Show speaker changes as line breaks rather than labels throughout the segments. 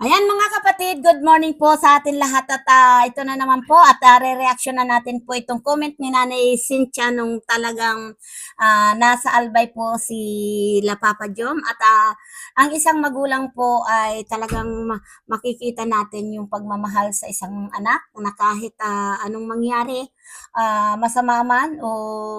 Ayan mga kapatid, good morning po sa atin lahat at ah, ito na naman po at uh, re-reaction na natin po itong comment ni Nanay Cynthia nung talagang ah, nasa albay po si La Papa Jom at ah, ang isang magulang po ay talagang ma- makikita natin yung pagmamahal sa isang anak na kahit ah, anong mangyari, ah, masama man o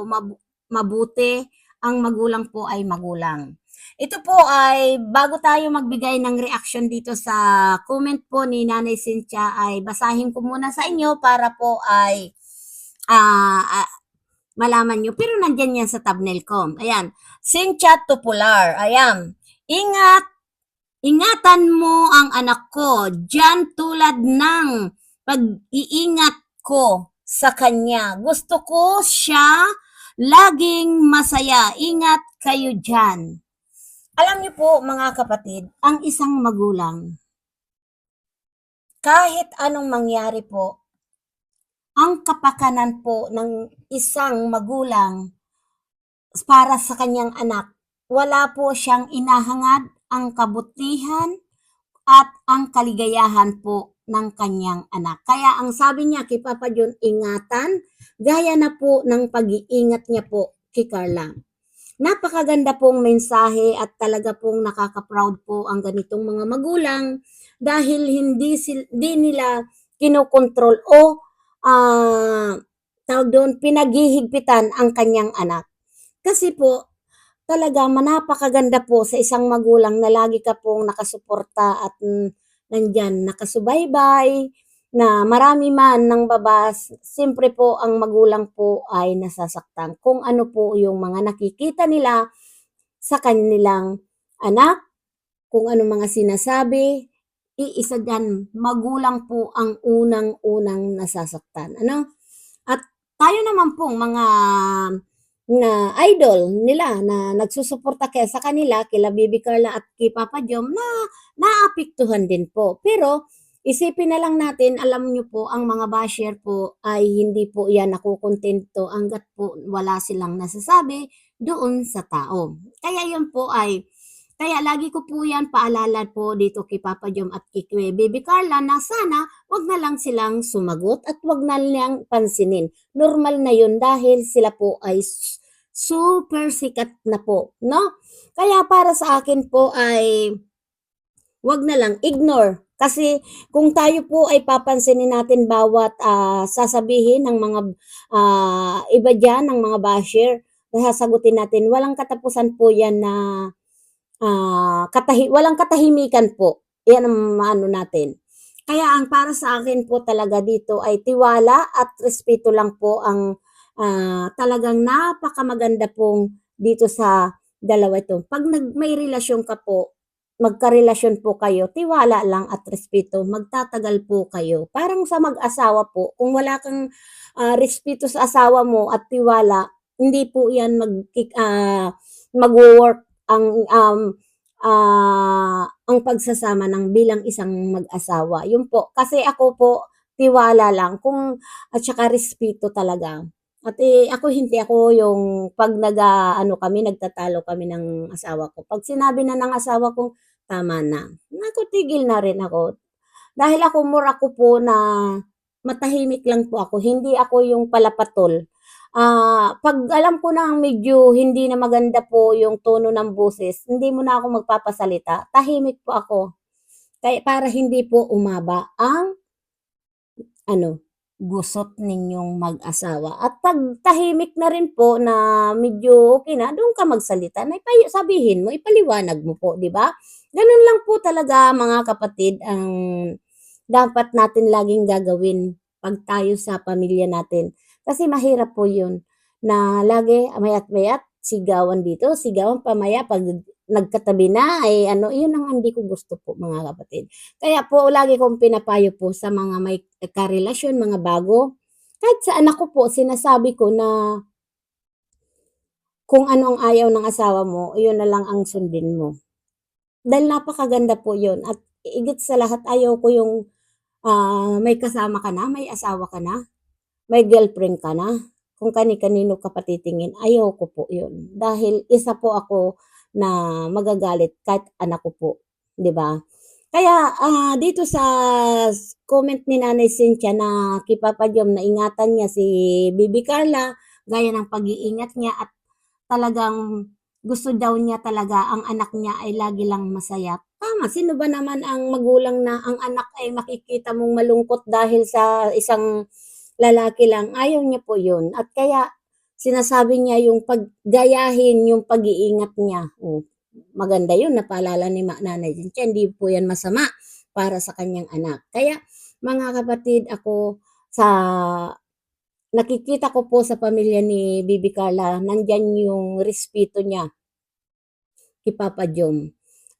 mab- mabuti, ang magulang po ay magulang. Ito po ay bago tayo magbigay ng reaction dito sa comment po ni Nanay Cynthia ay basahin ko muna sa inyo para po ay ah, ah, malaman nyo. Pero nandyan yan sa thumbnail ko. Ayan. Cynthia Tupular. Ayan. Ingat. Ingatan mo ang anak ko. Diyan tulad ng pag-iingat ko sa kanya. Gusto ko siya laging masaya. Ingat kayo dyan. Alam niyo po mga kapatid, ang isang magulang, kahit anong mangyari po, ang kapakanan po ng isang magulang para sa kanyang anak, wala po siyang inahangad ang kabutihan at ang kaligayahan po ng kanyang anak. Kaya ang sabi niya kay Papa John, ingatan, gaya na po ng pag-iingat niya po kay Carla. Napakaganda pong mensahe at talaga pong nakaka-proud po ang ganitong mga magulang dahil hindi, sil, di nila kinokontrol o ah tawag doon, pinaghihigpitan ang kanyang anak. Kasi po, talaga manapakaganda po sa isang magulang na lagi ka pong nakasuporta at mm, nandyan nakasubaybay, na marami man ng babas, siyempre po ang magulang po ay nasasaktan. Kung ano po yung mga nakikita nila sa kanilang anak, kung ano mga sinasabi, iisa dyan, magulang po ang unang-unang nasasaktan. Ano? At tayo naman pong mga na idol nila na nagsusuporta kaya sa kanila, kila Bibi Carla at kay Papa Jom, na naapektuhan din po. Pero isipin na lang natin, alam nyo po, ang mga basher po ay hindi po yan nakukontento hanggat po wala silang nasasabi doon sa tao. Kaya yun po ay kaya lagi ko po yan paalala po dito kay Papa Jom at kay Baby Carla na sana wag na lang silang sumagot at wag na lang pansinin. Normal na yun dahil sila po ay super sikat na po, no? Kaya para sa akin po ay wag na lang ignore kasi kung tayo po ay papansinin natin bawat ah, sasabihin ng mga ah, iba diyan ng mga basher, sasagutin natin, walang katapusan po yan na ah, katahi walang katahimikan po. Yan ang ano natin. Kaya ang para sa akin po talaga dito ay tiwala at respeto lang po ang ah, talagang napakamaganda pong dito sa dalawa ito. Pag nag, may relasyon ka po, magkarelasyon po kayo, tiwala lang at respeto, magtatagal po kayo. Parang sa mag-asawa po, kung wala kang ah, respeto sa asawa mo at tiwala, hindi po yan mag, ah, mag-work ang um, ah, ang pagsasama ng bilang isang mag-asawa. Yun po. Kasi ako po, tiwala lang kung at saka respeto talaga. At eh, ako hindi ako yung pag nag ano kami nagtatalo kami ng asawa ko. Pag sinabi na ng asawa ko tama na. Naku, tigil na rin ako. Dahil ako more ako po na matahimik lang po ako. Hindi ako yung palapatol. Ah, pag alam ko na medyo hindi na maganda po yung tono ng boses, hindi mo na ako magpapasalita. Tahimik po ako. Kaya para hindi po umaba ang ano, gusot ninyong mag-asawa. At pag tahimik na rin po na medyo okay na, doon ka magsalita. Na ipayo, sabihin mo, ipaliwanag mo po, di ba? Ganun lang po talaga mga kapatid ang dapat natin laging gagawin pag tayo sa pamilya natin. Kasi mahirap po yun na lagi mayat mayat sigawan dito, sigawan pamaya pag nagkatabi na ay ano, yun ang hindi ko gusto po mga kapatid. Kaya po lagi kong pinapayo po sa mga may karelasyon, mga bago, kahit sa anak ko po sinasabi ko na kung ano ang ayaw ng asawa mo, yun na lang ang sundin mo. Dahil napakaganda po yun at igit sa lahat ayaw ko yung ah, may kasama ka na, may asawa ka na, may girlfriend ka na, kung kani-kanino ka patitingin, ayaw ko po yun. Dahil isa po ako na magagalit kahit anak ko po, 'di ba? Kaya, ah, dito sa comment ni Nanay Cynthia na kay Papa Jom na ingatan niya si Baby Carla, gaya ng pag-iingat niya at talagang gusto daw niya talaga ang anak niya ay lagi lang masaya. Tama, sino ba naman ang magulang na ang anak ay makikita mong malungkot dahil sa isang lalaki lang, ayaw niya po yun at kaya sinasabi niya yung pag gayahin yung pag-iingat niya. Oh, maganda yun napaalala ni ma Nanay Cynthia, hindi po yan masama para sa kanyang anak. Kaya mga kapatid, ako sa nakikita ko po sa pamilya ni Baby Carla, nandiyan yung respeto niya kay Papa Jom.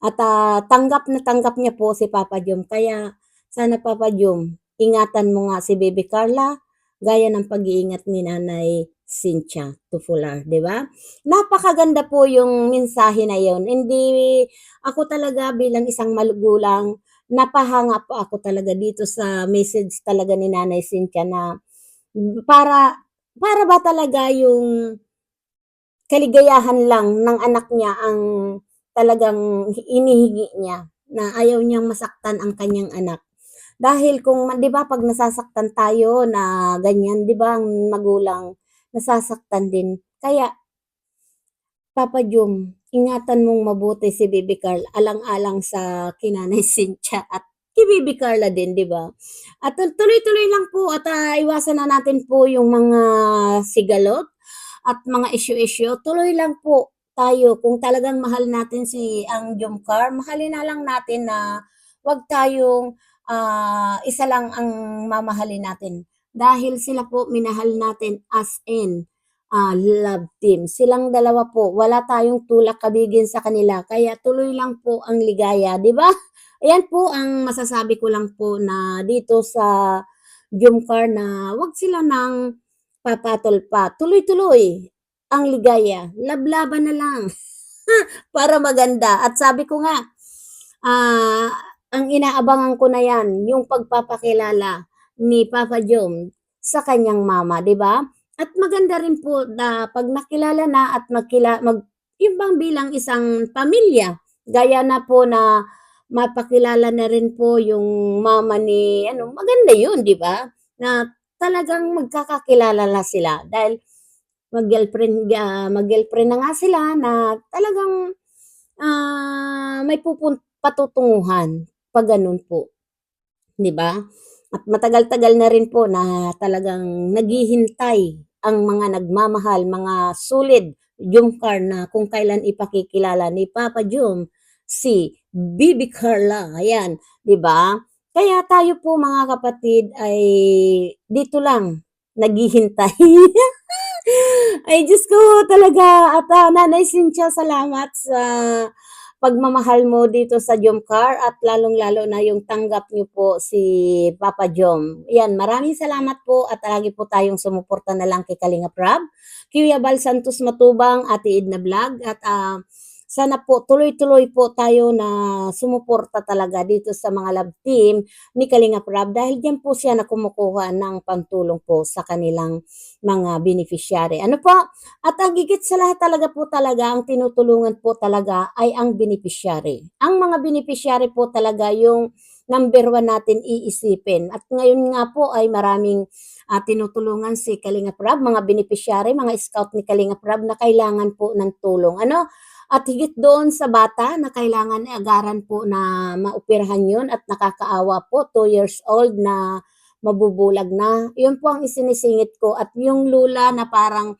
At, ah, tanggap na tanggap niya po si Papa Jom. Kaya sana Papa Jom, ingatan mo nga si Baby Carla gaya ng pag-iingat ni Nanay Cynthia Tufular, 'di ba? Napakaganda po yung mensahe na yun. Hindi ako talaga bilang isang magulang, napahanga po ako talaga dito sa message talaga ni Nanay Cynthia na para para ba talaga yung kaligayahan lang ng anak niya ang talagang hinihingi niya, na ayaw niyang masaktan ang kanyang anak. Dahil kung 'di ba 'pag nasasaktan tayo na ganyan, 'di ba ang magulang nasasaktan din. Kaya Papa Jom, ingatan mong mabuti si Baby Carla alang-alang sa kay Nanay Cynthia at kay Baby Carla din, 'di ba? At tul tuloy-tuloy lang po at, ah, iwasan na natin po yung mga sigalot at mga issue-issue. Tuloy lang po tayo kung talagang mahal natin si ang Jomcar, mahalin na lang natin na 'wag tayong, ah, isa lang ang mamahalin natin. Dahil sila po minahal natin as in, ah, love team. Silang dalawa po, wala tayong tulak kabigin sa kanila kaya tuloy lang po ang ligaya, 'di ba? Ayan po ang masasabi ko lang po na dito sa Jomcar na 'wag sila ng papatol pa. Tuloy-tuloy ang ligaya, lablaban na lang para maganda. At sabi ko nga, ah, ang inaabangan ko na yan, yung pagpapakilala ni Papa Jom sa kanyang mama, 'di ba? At maganda rin po na 'pag nakilala na at magkila mag yung bang bilang isang pamilya, gaya na po na mapakilala na rin po yung mama ni ano, maganda yun, 'di ba? Na talagang magkakakilala na sila dahil mag-girlfriend, ah, mag-girlfriend na nga sila na talagang, ah, may pupun patutunguhan 'pag gano'n po, 'di ba? At matagal-tagal na rin po na talagang naghihintay ang mga nagmamahal, mga solid Jomcar na kung kailan ipakikilala ni Papa Jom si Baby Carla, ayan, 'di ba? Kaya tayo po mga kapatid ay dito lang naghihintay. Ay Diyos ko talaga at, ah, Nanay Cynthia salamat sa pagmamahal mo dito sa Jomcar at lalong-lalo na yung tanggap niyo po si Papa Jom. Yan, maraming salamat po at lagi po tayong sumuporta na lang kay Kalingap Rab, Kuya Bal Santos Matubang, Ate Edna Vlog at, ah, sana po tuloy-tuloy po tayo na sumuporta talaga dito sa mga love team ni Kalingap Rab dahil diyan po siya na kumukuha ng pantulong po sa kanilang mga beneficiary. Ano po? At ang higit sa lahat talaga po talaga, ang tinutulungan po talaga ay ang beneficiary. Ang mga beneficiary po talaga yung number one natin iisipin. At ngayon nga po ay maraming ah, tinutulungan si Kalingap Rab, mga beneficiary, mga scout ni Kalingap Rab na kailangan po ng tulong. Ano? At higit doon sa bata na kailangan agaran po na maoperahan yun at nakakaawa po, 2 years old na mabubulag na. Yun po ang isinisingit ko at yung lula na parang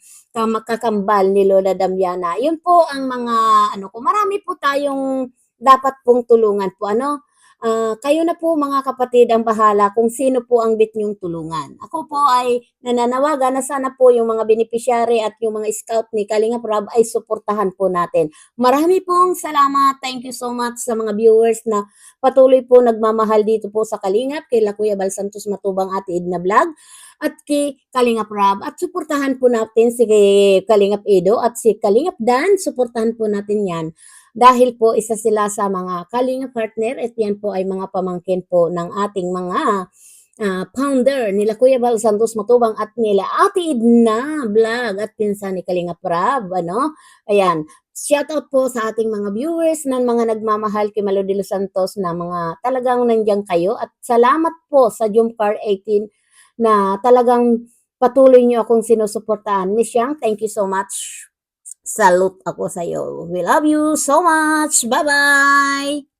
kakambal ni Lola Damiana. Yun po ang mga ano ko. Marami po tayong dapat pong tulungan po ano. Ah, kayo na po mga kapatid ang bahala kung sino po ang bit niyong tulungan. Ako po ay nananawagan na sana po yung mga beneficiary at yung mga scout ni Kalingap Rab ay suportahan po natin. Marami pong salamat. Thank you so much sa mga viewers na patuloy po nagmamahal dito po sa Kalingap kay Kuya Bal Santos Matubang at Edna Vlog at kay Kalingap Rab at suportahan po natin si Kalingap Edo at si Kalingap Dan. Suportahan po natin yan dahil po isa sila sa mga Kalingap partner at yan po ay mga pamangkin po ng ating mga ah, founder nila Kuya Bal Santos Matubang at nila Ate Edna Vlog at pinsan ni Kalingap Rab, ano? Ayan, Shoutout po sa ating mga viewers na mga nagmamahal kay Malo de los Santos na mga talagang nandiyan kayo at salamat po sa Jumcar 18 na talagang patuloy niyo akong sinusuportahan. Miss Yang, thank you so much. Salute ako sa iyo. We love you so much. Bye-bye!